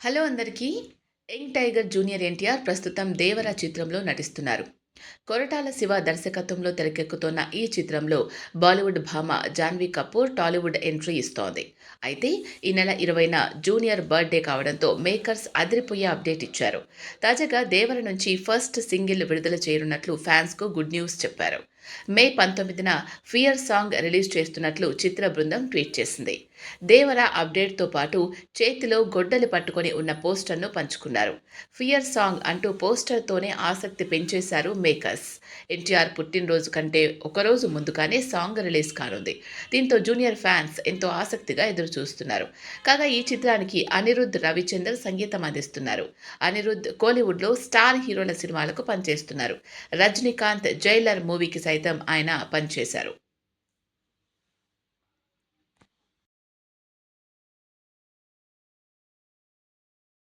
Hello అందరికీ. Young tiger junior NTR ప్రస్తుతం దేవర చిత్రంలో నటిస్తున్నారు. కొరటాల శివ దర్శకత్వంలో తెరకెక్కుతున్న ఈ చిత్రంలో బాలీవుడ్ భామ జాన్వీ కపూర్ టాలీవుడ్ ఎంట్రీ ఇస్తోంది. అయితే ఈ నెల ఇరవైన జూనియర్ బర్త్డే కావడంతో మేకర్స్ అదిరిపోయే అప్డేట్ ఇచ్చారు. తాజాగా దేవర నుంచి ఫస్ట్ సింగిల్ విడుదల చేయనున్నట్లు ఫ్యాన్స్కు గుడ్ న్యూస్ చెప్పారు. మే పంతొమ్మిదిన ఫియర్ సాంగ్ రిలీజ్ చేస్తున్నట్లు చిత్ర బృందం ట్వీట్ చేసింది. దేవర అప్డేట్తో పాటు చేతిలో గొడ్డలి పట్టుకొని ఉన్న పోస్టర్ను పంచుకున్నారు. ఫియర్ సాంగ్ అంటూ పోస్టర్తోనే ఆసక్తి పెంచేశారు మేకర్స్. ఎన్టీఆర్ పుట్టినరోజు కంటే ఒకరోజు ముందుగానే సాంగ్ రిలీజ్ కానుంది. దీంతో జూనియర్ ఫ్యాన్స్ ఎంతో ఆసక్తిగా ఎదురు చూస్తున్నారు కాగా ఈ చిత్రానికి అనిరుద్ధ్ రవిచందర్ సంగీతం అందిస్తున్నారు. అనిరుద్ధ్ కోలీవుడ్లో స్టార్ హీరోల సినిమాలకు పనిచేస్తున్నారు. రజనీకాంత్ జైలర్ మూవీకి సైతం ఆయన పనిచేశారు.